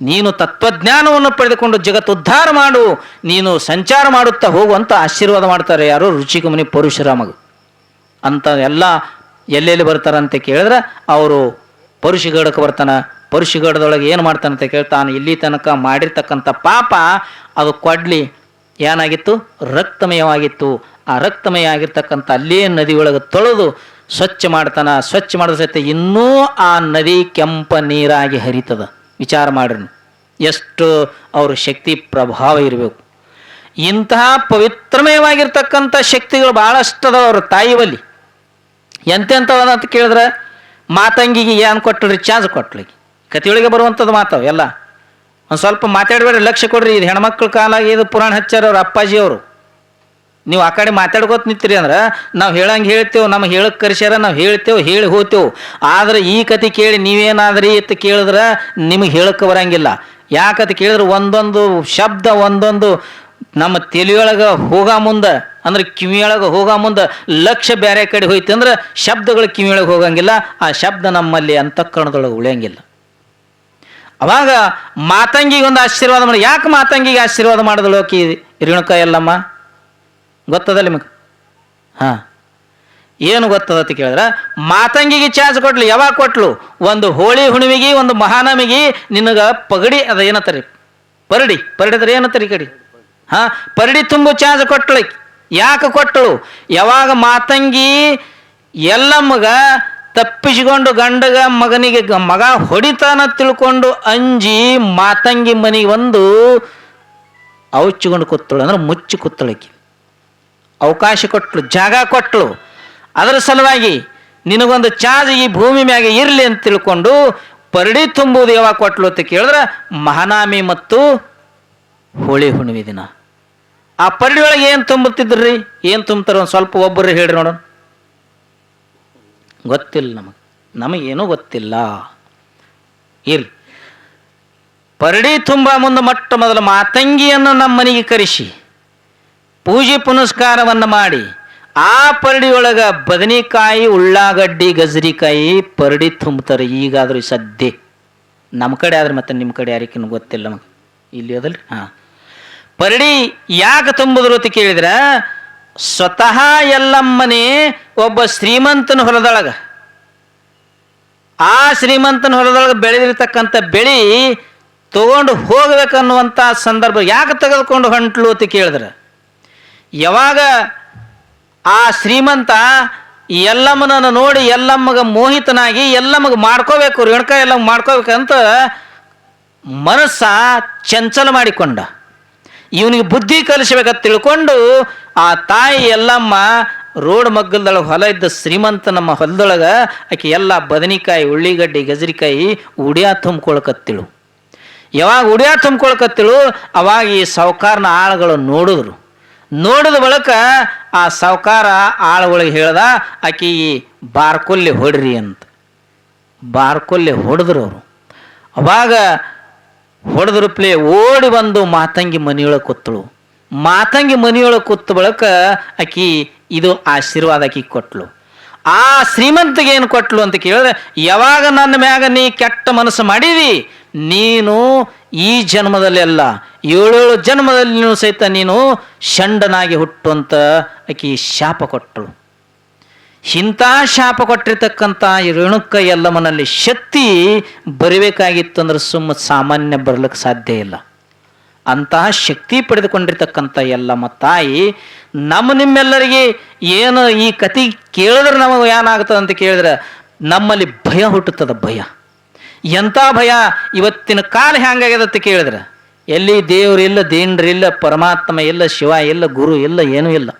ನೀನು ತತ್ವಜ್ಞಾನವನ್ನು ಪಡೆದುಕೊಂಡು ಜಗತ್ತು ಉದ್ಧಾರ ಮಾಡು, ನೀನು ಸಂಚಾರ ಮಾಡುತ್ತಾ ಹೋಗುವಂತ ಆಶೀರ್ವಾದ ಮಾಡ್ತಾರೆ ಯಾರು? ರುಚಿಕ ಮುನಿ ಪರಶುರಾಮಗ. ಅಂತ ಎಲ್ಲ ಎಲ್ಲೆಲ್ಲಿ ಬರ್ತಾರಂತ ಕೇಳಿದ್ರೆ ಅವರು ಪರುಷಿಗಡಕ್ಕೆ ಬರ್ತಾನ. ಪರುಷಿಗಡದೊಳಗೆ ಏನು ಮಾಡ್ತಾನಂತ ಕೇಳ್ತಾನೆ ಇಲ್ಲಿ ತನಕ ಮಾಡಿರ್ತಕ್ಕಂಥ ಪಾಪ, ಅದು ಕೊಡ್ಲಿ. ಏನಾಗಿತ್ತು? ರಕ್ತಮಯವಾಗಿತ್ತು. ಆ ರಕ್ತಮಯ ಆಗಿರ್ತಕ್ಕಂಥ ಅಲ್ಲೇ ನದಿಯೊಳಗೆ ತೊಳೆದು ಸ್ವಚ್ಛ ಮಾಡ್ತಾನ. ಸ್ವಚ್ಛ ಮಾಡಿದ ಸಹಿತ ಇನ್ನೂ ಆ ನದಿ ಕೆಂಪ ನೀರಾಗಿ ಹರಿತದ. ವಿಚಾರ ಮಾಡ್ರಿ ಎಷ್ಟು ಅವ್ರ ಶಕ್ತಿ ಪ್ರಭಾವ ಇರಬೇಕು. ಇಂತಹ ಪವಿತ್ರಮಯವಾಗಿರ್ತಕ್ಕಂಥ ಶಕ್ತಿಗಳು ಭಾಳಷ್ಟು ಅದಾವ ಅವ್ರ ತಾಯಿ ಬಲ್ಲಿ. ಎಂತೆಂಥವಂತ ಕೇಳಿದ್ರೆ, ಮಾತಂಗಿಗೆ ಏನು ಕೊಟ್ಟಳ್ರಿ ಚಾನ್ಸ್ ಕೊಟ್ಲಿ ಕತಿಯೊಳಗೆ ಬರುವಂಥದ್ದು ಮಾತಾವ, ಎಲ್ಲ. ಒಂದು ಸ್ವಲ್ಪ ಮಾತಾಡಬೇಡ್ರಿ, ಲಕ್ಷ್ಯ ಕೊಡ್ರಿ. ಇದು ಹೆಣ್ಮಕ್ಳ ಕಾಲಾಗಿ ಇದು ಪುರಾಣ ಹಚ್ಚಾರ ಅವ್ರ ಅಪ್ಪಾಜಿ ಅವರು ನೀವು ಆ ಕಡೆ ಮಾತಾಡ್ಕೋತ ನಿಂತ್ರಿ ಅಂದ್ರೆ ನಾವು ಹೇಳಂಗೆ ಹೇಳ್ತೇವೆ ನಮಗೆ ಹೇಳಕ್ಕೆ ಕರ್ಸ್ಯಾರ, ನಾವು ಹೇಳ್ತೇವೆ, ಹೇಳಿ ಹೋಗ್ತೇವೆ ಆದ್ರೆ ಈ ಕತೆ ಕೇಳಿ ನೀವೇನಾದ್ರಿ ಅಂತ ಕೇಳಿದ್ರೆ ನಿಮಗೆ ಹೇಳಕ್ಕೆ ಬರಂಗಿಲ್ಲ. ಯಾಕಂತ ಕೇಳಿದ್ರೆ ಒಂದೊಂದು ಶಬ್ದ, ಒಂದೊಂದು ನಮ್ಮ ತಲೆಯೊಳಗೆ ಹೋಗೋ ಮುಂದೆ, ಅಂದ್ರೆ ಕಿವಿಯೊಳಗೆ ಹೋಗೋ ಮುಂದೆ ಲಕ್ಷ್ಯ ಬೇರೆ ಕಡೆ ಹೋಯ್ತು ಅಂದ್ರೆ ಶಬ್ದಗಳು ಕಿವಿಯೊಳಗೆ ಹೋಗಂಗಿಲ್ಲ, ಆ ಶಬ್ದ ನಮ್ಮಲ್ಲಿ ಅಂತಃಕರಣದೊಳಗೆ ಉಳಿಯಂಗಿಲ್ಲ. ಅವಾಗ ಮಾತಂಗಿಗೆ ಒಂದು ಆಶೀರ್ವಾದ ಮಾಡಿ, ಯಾಕೆ ಮಾತಂಗಿಗೆ ಆಶೀರ್ವಾದ ಮಾಡಿದಳು ಆಕಿ ರೇಣುಕ ಎಲ್ಲಮ್ಮ ಗೊತ್ತದ ನಿಮಗೆ? ಹಾಂ. ಏನು ಗೊತ್ತದ ಅಂತ ಕೇಳಿದ್ರೆ, ಮಾತಂಗಿಗೆ ಚಾನ್ಸ್ ಕೊಟ್ಲು, ಯಾವಾಗ ಕೊಟ್ಲು? ಒಂದು ಹೋಳಿ ಹುಣ್ಣಿಮೆಗೆ, ಒಂದು ಮಹಾನಮಿಗೆ ನಿನಗೆ ಪಗಡಿ ಅದ ಏನತ್ತರಿ ಪರಡಿ. ಪರಡಿ ಅಂದ್ರೆ ಏನತ್ತರಿ ಕಡಿ? ಹಾಂ, ಪರಡಿ ತುಂಬು ಚಾನ್ಸ್ ಆಕಿ. ಯಾಕೆ ಕೊಟ್ಟಳು ಯಾವಾಗ ಮಾತಂಗಿ ಎಲ್ಲಮ್ಮಗ ತಪ್ಪಿಸಿಕೊಂಡು ಗಂಡಗ ಮಗನಿಗೆ ಮಗ ಹೊಡಿತಾನ ತಿಳ್ಕೊಂಡು ಅಂಜಿ ಮಾತಂಗಿ ಮನೆಗೆ ಒಂದು ಅವಚ್ಚಿಕೊಂಡು ಕೂತ್ತಳು ಅಂದ್ರೆ ಮುಚ್ಚಿ ಕೂತ್ತಳಕಿ ಅವಕಾಶ ಕೊಟ್ಲು, ಜಾಗ ಕೊಟ್ಟಳು ಅದರ ಸಲುವಾಗಿ ನಿನಗೊಂದು ಚಾರ್ಜ್ ಈ ಭೂಮಿ ಮ್ಯಾಗೆ ಇರಲಿ ಅಂತ ತಿಳ್ಕೊಂಡು ಪರಡಿ ತುಂಬುವುದು ಯಾವಾಗ ಕೊಟ್ಟಲು ಅಂತ ಕೇಳಿದ್ರೆ ಮಹಾನಾಮಿ ಮತ್ತು ಹೋಳಿ ಹುಣ್ಣಿಮೆ ದಿನ. ಆ ಪರಡಿ ಒಳಗೆ ಏನು ತುಂಬುತ್ತಿದ್ರಿ? ಏನು ತುಂಬ್ತಾರೆ ಒಂದು ಸ್ವಲ್ಪ ಒಬ್ಬರು ಹೇಳ್ರಿ ನೋಡೋಣ. ಗೊತ್ತಿಲ್ಲ ನಮಗೆ. ನಮಗೇನೂ ಗೊತ್ತಿಲ್ಲ. ಇರ್ರಿ ಪರಡಿ ತುಂಬ ಮುಂದೆ ಮೊಟ್ಟ ಮೊದಲು ಮಾತಂಗಿಯನ್ನು ನಮ್ಮ ಮನೆಗೆ ಕರೆಸಿ. ಪೂಜೆ ಪುನಸ್ಕಾರವನ್ನು ಮಾಡಿ ಆ ಪರಡಿಯೊಳಗ ಬದನೆಕಾಯಿ, ಉಳ್ಳಾಗಡ್ಡಿ, ಗಜರಿಕಾಯಿ, ಪರಡಿ ತುಂಬುತ್ತಾರೆ ಈಗಾದರೂ ಸದ್ಯ ನಮ್ಮ ಕಡೆ ಆದ್ರೆ ಮತ್ತೆ ನಿಮ್ಮ ಕಡೆ ಯಾರಿಗೂ ಗೊತ್ತಿಲ್ಲ ನಮಗೆ. ಇಲ್ಲಿ ಅದಲ್ರಿ ಹಾಂ. ಪರಡಿ ಯಾಕೆ ತುಂಬಿದ್ರು ಅಂತ ಕೇಳಿದ್ರೆ, ಸ್ವತಃ ಎಲ್ಲಮ್ಮನೇ ಒಬ್ಬ ಶ್ರೀಮಂತನ ಹೊಲದೊಳಗ. ಆ ಶ್ರೀಮಂತನ ಹೊಲದೊಳಗೆ ಬೆಳೆದಿರ್ತಕ್ಕಂಥ ಬೆಳಿ ತಗೊಂಡು ಹೋಗ್ಬೇಕನ್ನುವಂಥ ಸಂದರ್ಭ ಯಾಕೆ ತೆಗೆದುಕೊಂಡು ಹೊಂಟ್ಲು ಅಂತ ಕೇಳಿದ್ರೆ? ಯಾವಾಗ ಆ ಶ್ರೀಮಂತ ಎಲ್ಲಮ್ಮನನ್ನು ನೋಡಿ ಎಲ್ಲಮ್ಮಗ ಮೋಹಿತನಾಗಿ ಎಲ್ಲಮ್ಮಗ ಮಾಡ್ಕೋಬೇಕು, ರೇಣುಕ ಎಲ್ಲ ಮಾಡ್ಕೋಬೇಕಂತ ಮನಸ್ಸ ಚಂಚಲ ಮಾಡಿಕೊಂಡ. ಇವನಿಗೆ ಬುದ್ಧಿ ಕಲಿಸಬೇಕಂತ ತಿಳ್ಕೊಂಡು ಆ ತಾಯಿ ಎಲ್ಲಮ್ಮ ರೋಡ್ ಮಗ್ಗಲ್ದೊಳಗೆ ಹೊಲ ಇದ್ದ ಶ್ರೀಮಂತ ನಮ್ಮ ಹೊಲದೊಳಗೆ ಆಕೆ ಎಲ್ಲ ಬದನಿಕಾಯಿ, ಉಳ್ಳಿಗಡ್ಡಿ, ಗಜರಿಕಾಯಿ ಉಡಿಯ ತುಂಬ್ಕೊಳಕತ್ತಿಳು. ಯಾವಾಗ ಉಡಿಯ ತುಂಬ್ಕೊಳಕತ್ತಿಳು, ಅವಾಗ ಈ ಸಾವುಕಾರನ ಆಳುಗಳು ನೋಡಿದ್ರು. ನೋಡಿದ ಬಳಕ ಆ ಸಾವುಕಾರ ಆಳುಗಳಿಗೆ ಹೇಳ್ದ, ಆಕಿ ಬಾರ್ಕೊಲ್ಲಿ ಹೊಡ್ರಿ ಅಂತ. ಬಾರ್ಕೊಲ್ಲಿ ಹೊಡೆದ್ರು ಅವರು. ಅವಾಗ ಹೊಡೆದ್ರ ಪ್ಲೇ ಓಡಿ ಬಂದು ಮಾತಂಗಿ ಮನೆಯೊಳಗೆ ಕೂತಳು. ಮಾತಂಗಿ ಮನೆಯೊಳಗೆ ಕೂತ ಬಳಕ ಆಕಿ ಇದು ಆಶೀರ್ವಾದ ಆಕಿ ಕೊಟ್ಟಳು ಆ ಶ್ರೀಮಂತಿಗೆ ಏನು ಕೊಟ್ಲು ಅಂತ ಕೇಳಿದ್ರೆ, ಯಾವಾಗ ನನ್ನ ಮ್ಯಾಗ ನೀ ಕೆಟ್ಟ ಮನಸ್ಸು ಮಾಡಿದಿ, ನೀನು ಈ ಜನ್ಮದಲ್ಲೆಲ್ಲ ಏಳೇಳು ಜನ್ಮದಲ್ಲಿ ನೀನು ಸಹಿತ ನೀನು ಷಂಡನಾಗಿ ಹುಟ್ಟುವಂತ ಆಕಿ ಶಾಪ ಕೊಟ್ಟಳು. ಇಂಥ ಶಾಪ ಕೊಟ್ಟಿರ್ತಕ್ಕಂಥ ರೇಣುಕ ಎಲ್ಲಮ್ಮನಲ್ಲಿ ಶಕ್ತಿ ಬರಬೇಕಾಗಿತ್ತು ಅಂದ್ರೆ ಸುಮ್ಮ ಸಾಮಾನ್ಯ ಬರಲಿಕ್ಕೆ ಸಾಧ್ಯ ಇಲ್ಲ. ಅಂತಹ ಶಕ್ತಿ ಪಡೆದುಕೊಂಡಿರ್ತಕ್ಕಂಥ ಎಲ್ಲಮ್ಮ ತಾಯಿ ನಮ್ಮ ನಿಮ್ಮೆಲ್ಲರಿಗೆ ಏನು ಈ ಕತಿ ಕೇಳಿದ್ರೆ ನಮಗೆ ಏನಾಗ್ತದೆ ಅಂತ ಕೇಳಿದ್ರೆ ನಮ್ಮಲ್ಲಿ ಭಯ ಹುಟ್ಟುತ್ತದೆ ಭಯ. ಎಂಥ ಭಯ ಇವತ್ತಿನ ಕಾಲ ಹೆಂಗಾಗ್ಯದ ಅಂತ ಕೇಳಿದ್ರೆ ಎಲ್ಲಿ ದೇವರಿಲ್ಲ ಇಲ್ಲ ದೇನ್ರಿಲ್ಲ ಪರಮಾತ್ಮ ಇಲ್ಲ, ಶಿವ ಇಲ್ಲ, ಗುರು ಇಲ್ಲ, ಏನೂ ಇಲ್ಲ.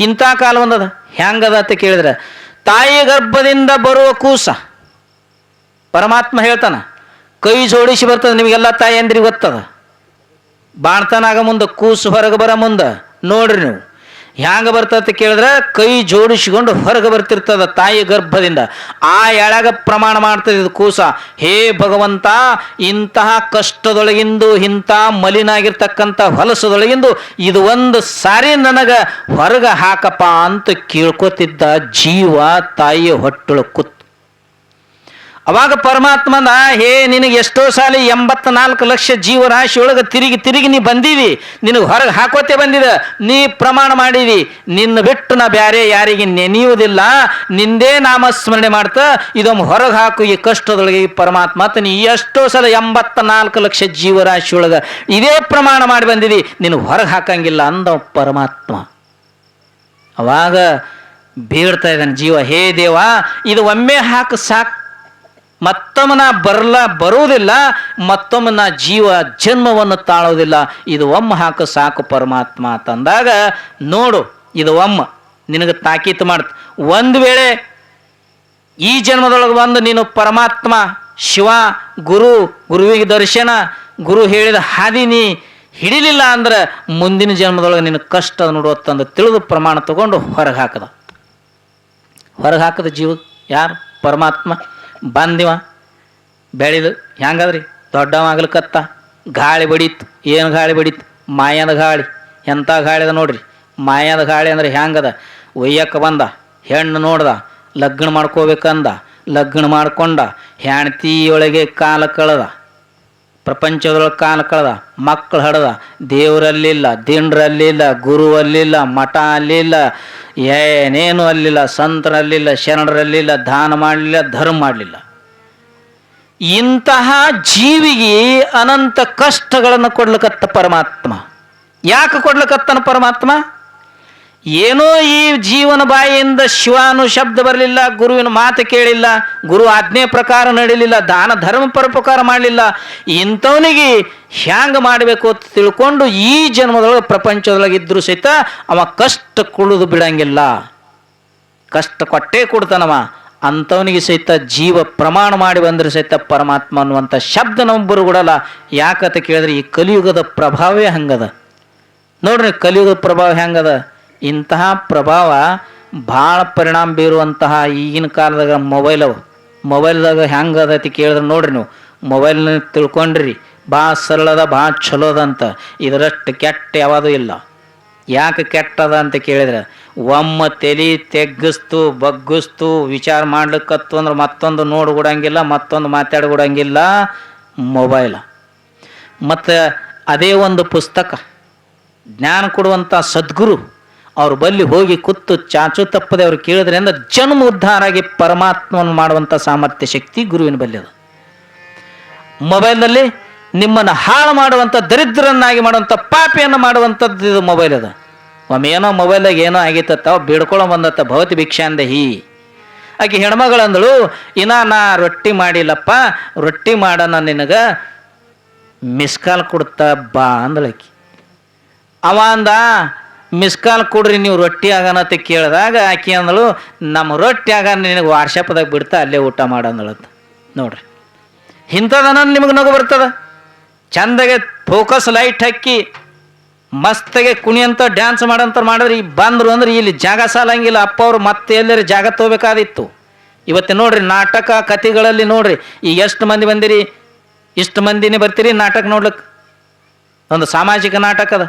ಇಂಥ ಕಾಲ ಒಂದದ. ಹ್ಯಾಂಗದ ಅಂತ ಕೇಳಿದ್ರೆ, ತಾಯಿ ಗರ್ಭದಿಂದ ಬರುವ ಕೂಸ. ಪರಮಾತ್ಮ ಹೇಳ್ತಾನ, ಕೈ ಜೋಡಿಸಿ ಬರ್ತದೆ ನಿಮಗೆಲ್ಲ ತಾಯಿ ಅಂದ್ರಿ ಗೊತ್ತದ. ಬಾಣ್ತನಾಗ ಮುಂದೆ, ಕೂಸು ಹೊರಗೆ ಬರ ಮುಂದೆ, ನೋಡ್ರಿ ನೀವು. ಹ್ಯಾಂಗ ಬರ್ತದೆ ಕೇಳಿದ್ರೆ ಕೈ ಜೋಡಿಸಿಕೊಂಡು ಹೊರಗೆ ಬರ್ತಿರ್ತದ ತಾಯಿ ಗರ್ಭದಿಂದ. ಆ ಎಳಗ ಪ್ರಮಾಣ ಮಾಡ್ತದೆ ಇದು ಕೂಸ. ಹೇ ಭಗವಂತ, ಇಂತಹ ಕಷ್ಟದೊಳಗಿಂದು, ಇಂಥ ಮಲಿನಾಗಿರ್ತಕ್ಕಂಥ ಹೊಲಸದೊಳಗಿಂದು ಇದು ಒಂದು ಸಾರಿ ನನಗೆ ಹೊರಗೆ ಹಾಕಪ್ಪ ಅಂತ ಕೇಳ್ಕೊತಿದ್ದ ಜೀವ ತಾಯಿಯ ಹೊಟ್ಟಳು ಕುತ್ತು ಅವಾಗ ಪರಮಾತ್ಮನ, ಹೇ, ನಿನಗೆ ಎಷ್ಟೋ ಸಾಲಿ ಎಂಬತ್ನಾಲ್ಕು ಲಕ್ಷ ಜೀವರಾಶಿ ಒಳಗೆ ತಿರುಗಿ ತಿರುಗಿ ನೀ ಬಂದೀವಿ. ನಿನಗೆ ಹೊರಗೆ ಹಾಕೋತೆ ಬಂದಿದ. ನೀ ಪ್ರಮಾಣ ಮಾಡಿದಿ ನಿನ್ನ ಬಿಟ್ಟು ನಾ ಬ್ಯಾರೆ ಯಾರಿಗೆ ನೆನೆಯುವುದಿಲ್ಲ. ನಿಂದೇ ನಾಮಸ್ಮರಣೆ ಮಾಡ್ತಾ ಇದೊಮ್ಮೆ ಹೊರಗೆ ಹಾಕು ಈ ಕಷ್ಟದೊಳಗೆ ಈ ಪರಮಾತ್ಮ. ನೀ ಎಷ್ಟೋ ಸಲ ಎಂಬತ್ನಾಲ್ಕು ಲಕ್ಷ ಜೀವರಾಶಿ ಒಳಗೆ ಇದೇ ಪ್ರಮಾಣ ಮಾಡಿ ಬಂದಿದಿ ನಿನಗೆ ಹೊರಗೆ ಹಾಕಂಗಿಲ್ಲ ಅಂದ ಪರಮಾತ್ಮ. ಅವಾಗ ಬೀಳ್ತಾ ಇದ್ದಾನೆ, ಜೀವ, ಹೇ ದೇವ, ಇದು ಒಮ್ಮೆ ಹಾಕು ಸಾಕು ಮತ್ತೊಮ್ಮೆ ನಾ ಬರಲ ಬರುವುದಿಲ್ಲ, ಮತ್ತೊಮ್ಮನ ಜೀವ ಜನ್ಮವನ್ನು ತಾಳೋದಿಲ್ಲ ಇದು ಒಮ್ಮ ಹಾಕು ಸಾಕು ಪರಮಾತ್ಮ ತಂದಾಗ, ನೋಡು, ಇದು ಒಮ್ಮ. ನಿನಗೆ ತಾಕೀತು ಮಾಡ್ತ. ಒಂದು ವೇಳೆ ಈ ಜನ್ಮದೊಳಗೆ ಬಂದು ನೀನು ಪರಮಾತ್ಮ, ಶಿವ, ಗುರು, ಗುರುವಿಗೆ ದರ್ಶನ, ಗುರು ಹೇಳಿದ ಹಾದಿ ನೀ ಹಿಡಿಲಿಲ್ಲ ಅಂದ್ರೆ ಮುಂದಿನ ಜನ್ಮದೊಳಗೆ ನಿನ್ನ ಕಷ್ಟ ನೋಡುವತ್ತಂದು ತಿಳಿದು ಪ್ರಮಾಣ ತಗೊಂಡು ಹೊರಗೆ ಹಾಕದ. ಹೊರಗೆ ಹಾಕದ ಜೀವ ಯಾರು? ಪರಮಾತ್ಮ. ಬಂದಿವ. ಬೆಳೆದು ಹೆಂಗದ್ರಿ? ದೊಡ್ಡವಾಗ್ಲಿಕ್ಕತ್ತ ಗಾಳಿ ಬಡೀತು. ಏನು ಗಾಳಿ ಬಡೀತು? ಮಾಯದ ಗಾಳಿ. ಎಂಥ ಗಾಳಿ ಅದ ನೋಡ್ರಿ? ಮಾಯದ ಗಾಳಿ ಅಂದ್ರೆ ಹೆಂಗದ? ಒಯ್ಯಕ್ಕೆ ಬಂದ, ಹೆಣ್ಣು ನೋಡ್ದ, ಲಗ್ನ ಮಾಡ್ಕೋಬೇಕಂದ, ಲಗ್ನ ಮಾಡ್ಕೊಂಡ ಹೆಣ್ತಿಯೊಳಗೆ ಕಾಲ ಕಳೆದ. ಪ್ರಪಂಚದೊಳಗೆ ಕಾಲ ಕಳೆದ, ಮಕ್ಕಳು ಹಡ್ದ, ದೇವರಲ್ಲಿಲ್ಲ, ದಿಂಡ್ರಲ್ಲಿಲ್ಲ ಗುರು ಅಲ್ಲಿಲ್ಲ ಮಠ ಅಲ್ಲಿಲ್ಲ ಏನೇನು ಅಲ್ಲಿಲ್ಲ ಸಂತರಲ್ಲಿಲ್ಲ ಶರಣರಲ್ಲಿಲ್ಲ, ದಾನ ಮಾಡಲಿಲ್ಲ, ಧರ್ಮ ಮಾಡಲಿಲ್ಲ. ಇಂತಹ ಜೀವಿಗೆ ಅನಂತ ಕಷ್ಟಗಳನ್ನು ಕೊಡ್ಲಿಕತ್ತ ಪರಮಾತ್ಮ. ಯಾಕೆ ಕೊಡ್ಲಿಕತ್ತನ ಪರಮಾತ್ಮ? ಏನೋ ಈ ಜೀವನ ಬಾಯಿಯಿಂದ ಶಿವಾನು ಶಬ್ದ ಬರಲಿಲ್ಲ, ಗುರುವಿನ ಮಾತು ಕೇಳಿಲ್ಲ, ಗುರು ಆಜ್ಞೆ ಪ್ರಕಾರ ನಡೀಲಿಲ್ಲ, ದಾನ ಧರ್ಮ ಪರೋಪಕಾರ ಮಾಡಲಿಲ್ಲ. ಇಂಥವನಿಗೆ ಹ್ಯಾಂಗ ಮಾಡಬೇಕು ಅಂತ ತಿಳ್ಕೊಂಡು ಈ ಜನ್ಮದೊಳಗೆ ಪ್ರಪಂಚದೊಳಗೆ ಇದ್ರೂ ಸಹಿತ ಅವ ಕಷ್ಟ ಕುಳಿದು ಬಿಡಂಗಿಲ್ಲ. ಕಷ್ಟ ಕೊಟ್ಟೇ ಕೊಡ್ತಾನವ. ಅಂಥವನಿಗೆ ಸಹಿತ ಜೀವ ಪ್ರಮಾಣ ಮಾಡಿ ಬಂದ್ರೆ ಸಹಿತ ಪರಮಾತ್ಮ ಅನ್ನುವಂಥ ಶಬ್ದ ನಮ್ಮೊಬ್ಬರು ಕೊಡಲ್ಲ. ಯಾಕಂತ ಕೇಳಿದ್ರೆ ಈ ಕಲಿಯುಗದ ಪ್ರಭಾವವೇ ಹಂಗದ. ನೋಡ್ರಿ ಕಲಿಯುಗದ ಪ್ರಭಾವ ಹೆಂಗದ? ಇಂತಹ ಪ್ರಭಾವ ಭಾಳ ಪರಿಣಾಮ ಬೀರುವಂತಹ ಈಗಿನ ಕಾಲದಾಗ ಮೊಬೈಲ್ ಅವ. ಮೊಬೈಲ್ದಾಗ ಹೆಂಗೆ ಅದೈತಿ ಕೇಳಿದ್ರೆ ನೋಡ್ರಿ ನೀವು. ಮೊಬೈಲ್ನ ತಿಳ್ಕೊಂಡ್ರಿ, ಭಾಳ ಸರಳದ ಭಾಳ ಚಲೋ ಅದ ಅಂತ. ಇದರಷ್ಟು ಕೆಟ್ಟ ಯಾವುದೂ ಇಲ್ಲ. ಯಾಕೆ ಕೆಟ್ಟದ ಅಂತ ಕೇಳಿದ್ರೆ, ಒಮ್ಮ ತಲೆ ತೆಗ್ಗಿಸ್ತು, ಬಗ್ಗಿಸ್ತು, ವಿಚಾರ ಮಾಡ್ಲಿಕ್ಕತ್ತು ಅಂದ್ರೆ ಮತ್ತೊಂದು ನೋಡ್ಕೊಡಂಗಿಲ್ಲ ಮತ್ತೊಂದು ಮಾತಾಡ್ಕೊಡಂಗಿಲ್ಲ ಮೊಬೈಲ್ ಮತ್ತು ಅದೇ ಒಂದು ಪುಸ್ತಕ, ಜ್ಞಾನ ಕೊಡುವಂಥ ಸದ್ಗುರು ಅವ್ರ ಬಲ್ಲಿ ಹೋಗಿ ಕುತ್ತು ಚಾಚು ತಪ್ಪದೆ ಅವ್ರು ಕೇಳಿದ್ರಿಂದ ಜನ್ಮ ಉದ್ಧಾರಾಗಿ ಪರಮಾತ್ಮವನ್ನು ಮಾಡುವಂಥ ಸಾಮರ್ಥ್ಯ ಶಕ್ತಿ ಗುರುವಿನ ಬಲ್ಲಿ ಅದು. ಮೊಬೈಲ್ನಲ್ಲಿ ನಿಮ್ಮನ್ನು ಹಾಳು ಮಾಡುವಂಥ ದರಿದ್ರನ್ನಾಗಿ ಮಾಡುವಂಥ ಪಾಪಿಯನ್ನು ಮಾಡುವಂಥದ್ದು ಇದು ಮೊಬೈಲ್ ಅದು. ಒಮ್ಮೆ ಏನೋ ಮೊಬೈಲಾಗ ಏನೋ ಆಗಿತ್ತ ಬೇಡ್ಕೊಳ್ಳೋ ಬಂದತ್ತ ಭವತಿ ಭಿಕ್ಷಾಂದ ಹೀ ಆಕೆ ಹೆಣ್ಮಗಳಂದಳು, ಇನ್ನ ನಾ ರೊಟ್ಟಿ ಮಾಡಿಲ್ಲಪ್ಪ, ರೊಟ್ಟಿ ಮಾಡೋಣ ನಿನಗೆ, ಮಿಸ್ ಕಾಲ್ ಕೊಡ್ತಾ ಬಾ ಅಂದಳಕಿ ಅವ ಅಂದ ಮಿಸ್ ಕಾಲ್ ಕೊಡ್ರಿ, ನೀವು ರೊಟ್ಟಿ ಆಗನತ್ತೆ ಕೇಳಿದಾಗ ಆಕೆ ಅಂದಳು ನಮ್ಮ ರೊಟ್ಟಿ ಆಗ ನಿನಗೆ ವಾಟ್ಸಪ್ದಾಗ ಬಿಡ್ತಾ, ಅಲ್ಲೇ ಊಟ ಮಾಡಂದಳತ್ತ ನೋಡ್ರಿ. ಇಂಥದನ ನಿಮಗೆ ನಗು ಬರ್ತದ? ಚಂದಗೆ ಫೋಕಸ್ ಲೈಟ್ ಹಾಕಿ, ಮಸ್ತಾಗೆ ಕುಣಿಯಂತ ಡ್ಯಾನ್ಸ್ ಮಾಡಂತ ಮಾಡಿದ್ರೆ ಈ ಬಂದ್ರು ಅಂದ್ರೆ ಇಲ್ಲಿ ಜಾಗ ಸಾಲಂಗಿಲ್ಲ. ಅಪ್ಪ ಅವರು ಮತ್ತೆ ಎಲ್ಲರ ಜಾಗ ತಗೋಬೇಕಾದಿತ್ತು. ಇವತ್ತು ನೋಡ್ರಿ, ನಾಟಕ ಕಥೆಗಳಲ್ಲಿ ನೋಡ್ರಿ, ಈಗ ಎಷ್ಟು ಮಂದಿ ಬಂದಿರಿ? ಇಷ್ಟು ಮಂದಿನೇ ಬರ್ತೀರಿ ನಾಟಕ ನೋಡ್ಲಿಕ್ಕೆ ಒಂದು ಸಾಮಾಜಿಕ ನಾಟಕದ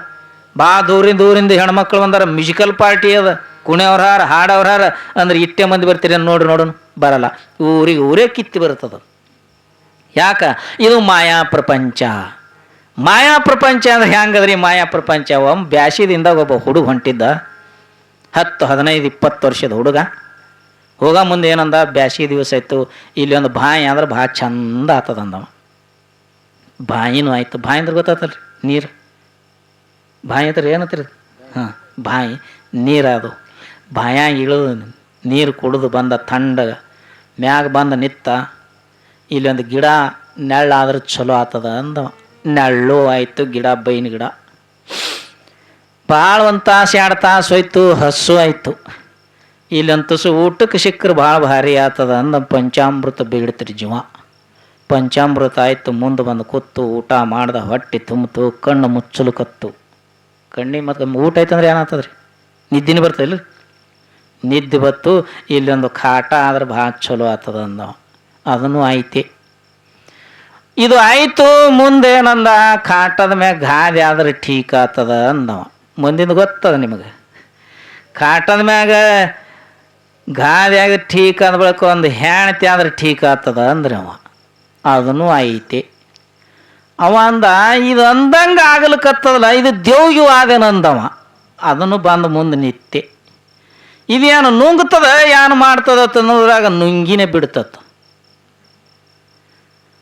ಬಾ ದೂರಿಂದ ದೂರಿಂದ ಹೆಣ್ಮಕ್ಳು ಬಂದಾರ. ಮ್ಯೂಸಿಕಲ್ ಪಾರ್ಟಿ ಅದ. ಕುಣಿಯವ್ರ ಹಾರ ಹಾಡವ್ರ ಹಾರ ಅಂದ್ರೆ ಇಟ್ಟೆ ಮಂದಿ ಬರ್ತೀರಿ ನೋಡ್ರಿ, ನೋಡೋಣ. ಬರಲ್ಲ. ಊರಿಗೆ ಊರೇ ಕಿತ್ತಿ ಬರ್ತದ ಯಾಕ? ಇದು ಮಾಯಾ ಪ್ರಪಂಚ. ಮಾಯಾ ಪ್ರಪಂಚ ಅಂದ್ರೆ ಹೆಂಗದ್ರಿ ಮಾಯಾ ಪ್ರಪಂಚ? ಒಮ್ಮ ಬ್ಯಾಸಿದಿಂದ ಒಬ್ಬ ಹುಡುಗ ಹೊಂಟಿದ್ದ. ಹತ್ತು, ಹದಿನೈದು, ಇಪ್ಪತ್ತು ವರ್ಷದ ಹುಡುಗ. ಹೋಗ ಮುಂದೆ ಏನಂದ? ಬ್ಯಾಸಿ ದಿವಸ ಆಯ್ತು. ಇಲ್ಲಿ ಒಂದು ಬಾಯಿ ಅಂದ್ರೆ ಭಾಳ ಚಂದ ಆತದ ಅಂದವ ಬಾಯಿನೂ ಆಯ್ತು. ಬಾಯಿ ಅಂದ್ರೆ ಗೊತ್ತಾತಲ್ರಿ? ನೀರು. ಬಾಯಿ ಅಂದ್ರೆ ಏನತ್ರಿ? ಹಾಂ, ಬಾಯಿ, ನೀರದು. ಬಾಯಾಗಿ ಇಳಿದು ನೀರು ಕುಡಿದು ಬಂದ ಥಂಡ, ಮ್ಯಾಗ ಬಂದ ನಿತ್ತ ಇಲ್ಲೊಂದು ಗಿಡ ನೆಳ್ಳಾದ್ರೆ ಚಲೋ ಆತದ ಅಂದ. ನೆಳ್ಳು ಆಯಿತು, ಗಿಡ, ಬೈನ ಗಿಡ. ಭಾಳ ಒಂದು ತಾಸು, ಎರಡು ತಾಸು ಹೋಯ್ತು, ಹಸು ಆಯಿತು. ಇಲ್ಲೊಂದು ತುಸು ಊಟಕ್ಕೆ ಸಿಕ್ಕರೆ ಭಾಳ ಭಾರಿ ಆತದ ಅಂದ. ಪಂಚಾಮೃತ ಬೀಳ್ತ್ರಿ ಜೀವ. ಪಂಚಾಮೃತ ಆಯಿತು, ಮುಂದೆ ಬಂದು ಕೂತು ಊಟ ಮಾಡ್ದ, ಹೊಟ್ಟೆ ತುಂಬಿತು, ಕಣ್ಣು ಮುಚ್ಚಲು ಕತ್ತು. ಕಣ್ಣಿಗೆ ಮತ್ತು ಊಟ ಆಯ್ತಂದ್ರೆ ಏನಾಗ್ತದ್ರಿ? ನಿದ್ದಿನ ಬರ್ತದಿಲ್ಲ ನಿದ್ದೆ ಬತ್ತು, ಇಲ್ಲೊಂದು ಕಾಟ ಆದ್ರೆ ಭಾಳ ಚಲೋ ಆತದ ಅಂದವ. ಅದನ್ನು ಐತಿ ಇದು ಆಯಿತು, ಮುಂದೆ ಏನಂದ ಕಾಟದ ಮ್ಯಾಗ ಗಾದೆ ಆದ್ರೆ ಠೀಕ್ ಆತದ ಅಂದವ. ಮುಂದಿನ ಗೊತ್ತದ ನಿಮಗೆ? ಕಾಟದ ಮ್ಯಾಗ ಗಾದ್ಯಾಗ ಠೀಕ್ ಅಂದ ಬಳಿಕ ಒಂದು ಹೆಣ್ತಿ ಆದ್ರೆ ಠೀಕ್ ಆತದ ಅಂದ್ರೆ ಅವ ಅದನ್ನು ಐತಿ ಅವ ಅಂದ ಇದು ಅಂದಂಗೆ ಆಗ್ಲಿಕ್ಕತ್ತದಲ್ಲ ಇದು ದೇವ್ಯು ಆದೇನಂದವ ಅದನ್ನು ಬಂದು ಮುಂದೆ ನಿತ್ಯ. ಇದೇನು ನುಂಗ್ತದ, ಏನು ಮಾಡ್ತದ ಅನ್ನೋದ್ರಾಗ ನುಂಗಿನೇ ಬಿಡ್ತದ.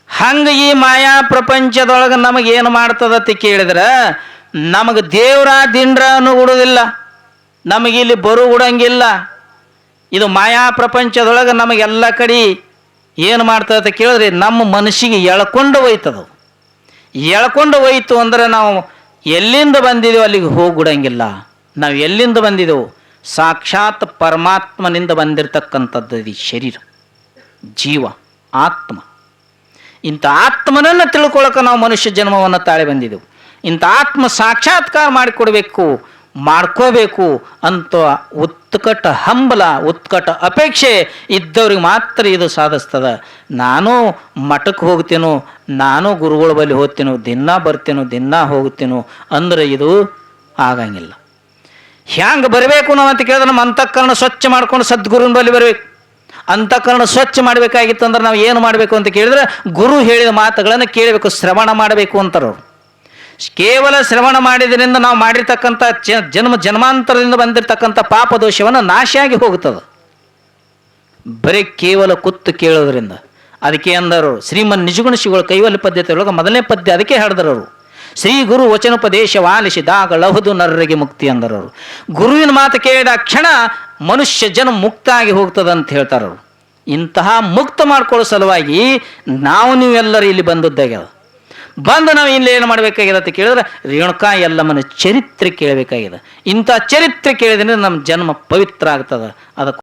ಹಂಗ ಈ ಮಾಯಾ ಪ್ರಪಂಚದೊಳಗೆ ನಮಗೆ ಏನು ಮಾಡ್ತದತ್ತ ಕೇಳಿದ್ರೆ, ನಮಗೆ ದೇವ್ರ ದಿಂಡ್ರ ಉಡುದಿಲ್ಲ ನಮಗೆ ಇಲ್ಲಿ ಬರು ಉಡಂಗಿಲ್ಲ. ಇದು ಮಾಯಾ ಪ್ರಪಂಚದೊಳಗೆ ನಮಗೆಲ್ಲ ಕಡೆ ಏನು ಮಾಡ್ತದೆ ಕೇಳಿದ್ರೆ, ನಮ್ಮ ಮನಸ್ಸಿಗೆ ಎಳ್ಕೊಂಡು ಒಯ್ತದ ಎಳ್ಕೊಂಡು ಹೋಯಿತು ಅಂದ್ರೆ ನಾವು ಎಲ್ಲಿಂದ ಬಂದಿದ್ದೇವೆ ಅಲ್ಲಿಗೆ ಹೋಗ್ಬಿಡಂಗಿಲ್ಲ. ನಾವು ಎಲ್ಲಿಂದ ಬಂದಿದ್ದೆವು ಸಾಕ್ಷಾತ್ ಪರಮಾತ್ಮನಿಂದ ಬಂದಿರತಕ್ಕಂಥದ್ದು ಈ ಶರೀರ, ಜೀವ, ಆತ್ಮ. ಇಂಥ ಆತ್ಮನನ್ನು ತಿಳ್ಕೊಳಕ್ಕೆ ನಾವು ಮನುಷ್ಯ ಜನ್ಮವನ್ನು ತಾಳೆ ಬಂದಿದ್ದೆವು ಇಂಥ ಆತ್ಮ ಸಾಕ್ಷಾತ್ಕಾರ ಮಾಡಿಕೊಡ್ಬೇಕು. ಮಾಡ್ಕೋಬೇಕು ಅಂತ ಉತ್ಕಟ ಹಂಬಲ, ಉತ್ಕಟ ಅಪೇಕ್ಷೆ ಇದ್ದವ್ರಿಗೆ ಮಾತ್ರ ಇದು ಸಾಧಿಸ್ತದ. ನಾನು ಮಠಕ್ಕೆ ಹೋಗ್ತೀನೋ, ನಾನು ಗುರುಗಳ ಬಳಿ ಹೋಗ್ತೀನೋ, ದಿನ ಬರ್ತೀನೋ, ದಿನ ಹೋಗ್ತೀನೋ ಅಂದ್ರೆ ಇದು ಆಗಂಗಿಲ್ಲ. ಹ್ಯಾಂಗೆ ಬರಬೇಕು ನಾವು ಅಂತ ಕೇಳಿದ್ರೆ ನಮ್ಮ ಅಂತಃಕರಣ ಸ್ವಚ್ಛ ಮಾಡ್ಕೊಂಡು ಸದ್ಗುರುನ ಬಳಿ ಬರಬೇಕು. ಅಂತಃಕರಣ ಸ್ವಚ್ಛ ಮಾಡಬೇಕಾಗಿತ್ತು ಅಂದ್ರೆ ನಾವು ಏನು ಮಾಡಬೇಕು ಅಂತ ಕೇಳಿದ್ರೆ ಗುರು ಹೇಳಿದ ಮಾತುಗಳನ್ನು ಕೇಳಬೇಕು, ಶ್ರವಣ ಮಾಡಬೇಕು ಅಂತಾರೆ ಅವ್ರು ಕೇವಲ ಶ್ರವಣ ಮಾಡಿದ್ರಿಂದ ನಾವು ಮಾಡಿರ್ತಕ್ಕಂಥ ಜನ್ಮ ಜನ್ಮಾಂತರದಿಂದ ಬಂದಿರತಕ್ಕಂಥ ಪಾಪ ದೋಷವನ್ನು ನಾಶಿಯಾಗಿ ಹೋಗುತ್ತದೆ. ಬರೀ ಕೇವಲ ಕುತ್ತು ಕೇಳೋದ್ರಿಂದ. ಅದಕ್ಕೆ ಅಂದರು, ಶ್ರೀಮನ್ ನಿಜಗುಣ ಶಿಗಳು ಕೈವಲ್ಯ ಪದ್ಧತಿ ಒಳಗೆ ಮೊದಲನೇ ಪದ್ಯ ಅದಕ್ಕೆ ಹೇಳಿದ್ರವರು ಶ್ರೀ ಗುರು ವಚನೋಪದೇಶ ವಾಲಿಸಿದಾಗ ಲಹುದು ನರರಿಗೆ ಮುಕ್ತಿ ಅಂದರವರು ಗುರುವಿನ ಮಾತು ಕೇಳಿದ ಕ್ಷಣ ಮನುಷ್ಯ ಜನ ಮುಕ್ತ ಆಗಿ ಹೋಗ್ತದೆ ಅಂತ ಹೇಳ್ತಾರವರು ಇಂತಹ ಮುಕ್ತ ಮಾಡ್ಕೊಳ್ಳೋ ಸಲುವಾಗಿ ನಾವು ನೀವೆಲ್ಲರೂ ಇಲ್ಲಿ ಬಂದದ್ದಾಗ್ಯದ. ಬಂದು ನಾವು ಇಲ್ಲಿ ಏನು ಮಾಡಬೇಕಾಗಿದೆ ಅಂತ ಕೇಳಿದ್ರೆ, ರೇಣುಕಾ, ಎಲ್ಲಮ್ಮನ ಚರಿತ್ರೆ ಕೇಳಬೇಕಾಗಿದೆ. ಇಂಥ ಚರಿತ್ರೆ ಕೇಳಿದ್ರೆ ನಮ್ಮ ಜನ್ಮ ಪವಿತ್ರ ಆಗ್ತದೆ. ಅದಕ್ಕೆ